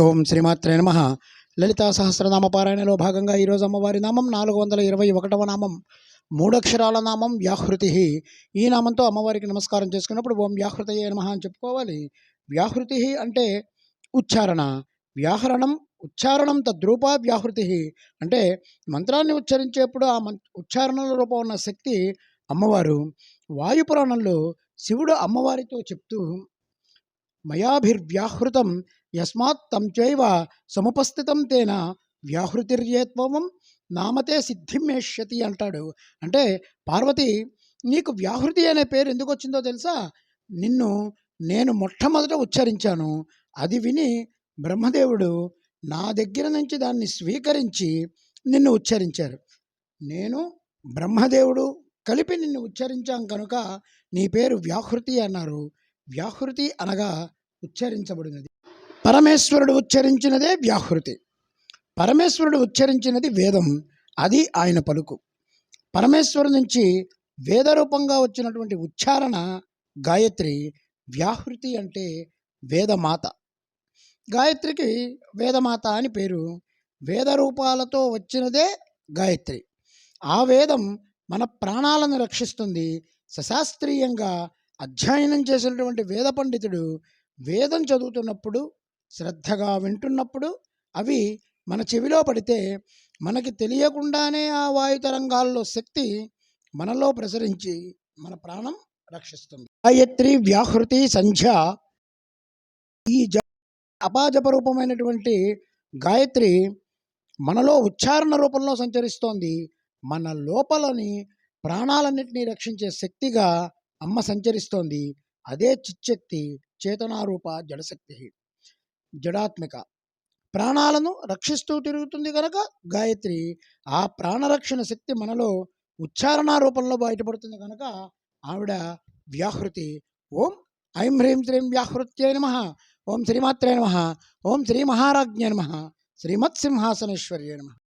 ఓం శ్రీమాత్రే నమ. లలితా సహస్రనామ పారాయణలో భాగంగా ఈరోజు అమ్మవారి నామం నాలుగు వందల ఇరవై ఒకటవ నామం. మూడక్షరాల నామం వ్యాహృతి. ఈ నామంతో అమ్మవారికి నమస్కారం చేసుకున్నప్పుడు ఓం వ్యాహృతయే నమ అని చెప్పుకోవాలి. వ్యాహృతి అంటే ఉచ్చారణ. వ్యాహరణం ఉచ్చారణం తద్రూప వ్యాహృతి. అంటే మంత్రాన్ని ఉచ్చరించేప్పుడు ఆ మం ఉచ్చారణల రూపం ఉన్న శక్తి అమ్మవారు. వాయుపురాణంలో శివుడు అమ్మవారితో చెప్తూ మయాభిర్వ్యాహృతం యస్మాత్ తం చైవ సముపస్థితం తేన వ్యాహృతిర్యేత్వం నామతే సిద్ధిమేష్యతి అంటాడు. అంటే పార్వతి నీకు వ్యాహృతి అనే పేరు ఎందుకు వచ్చిందో తెలుసా? నిన్ను నేను మొట్టమొదట ఉచ్చరించాను. అది విని బ్రహ్మదేవుడు నా దగ్గర నుంచి దాన్ని స్వీకరించి నిన్ను ఉచ్చరించారు. నేను బ్రహ్మదేవుడు కలిపి నిన్ను ఉచ్చరించాం కనుక నీ పేరు వ్యాహృతి అన్నారు. వ్యాహృతి అనగా ఉచ్చరించబడినది. పరమేశ్వరుడు ఉచ్చరించినదే వ్యాహృతి. పరమేశ్వరుడు ఉచ్చరించినది వేదం. అది ఆయన పలుకు. పరమేశ్వరు నుంచి వేద రూపంగా వచ్చినటువంటి ఉచ్చారణ గాయత్రి వ్యాహృతి అంటే వేదమాత. గాయత్రికి వేదమాత అని పేరు. వేద రూపాలతో వచ్చినదే గాయత్రి. ఆ వేదం మన ప్రాణాలను రక్షిస్తుంది. సశాస్త్రీయంగా అధ్యయనం చేసినటువంటి వేద పండితుడు వేదం చదువుతున్నప్పుడు శ్రద్ధగా వింటున్నప్పుడు అవి మన చెవిలో పడితే మనకి తెలియకుండానే ఆ వాయు తరంగాల్లో శక్తి మనలో ప్రసరించి మన ప్రాణం రక్షిస్తుంది. గాయత్రి వ్యాహృతి సంధ్య ఈ జ అపాజప రూపమైనటువంటి గాయత్రి మనలో ఉచ్చారణ రూపంలో సంచరిస్తోంది. మన లోపలని ప్రాణాలన్నింటినీ రక్షించే శక్తిగా అమ్మ సంచరిస్తోంది. అదే చిచ్చక్తి చేతనారూప జడశక్తి. జడాత్మిక. ప్రాణాలను రక్షిస్తూ తిరుగుతుంది కనుక గాయత్రి ఆ ప్రాణరక్షణ శక్తి మనలో ఉచ్చారణ రూపంలో బయటపడుతుంది కనుక ఆవిడ వ్యాహృతి. ఓం ఐం హ్రీం శ్రీం వ్యాహృత్యై నమ. ఓం శ్రీమాత్రే నమ. ఓం శ్రీ మహారాజ్ఞే నమ. శ్రీమత్సింహాసనేశ్వర్యే నమ.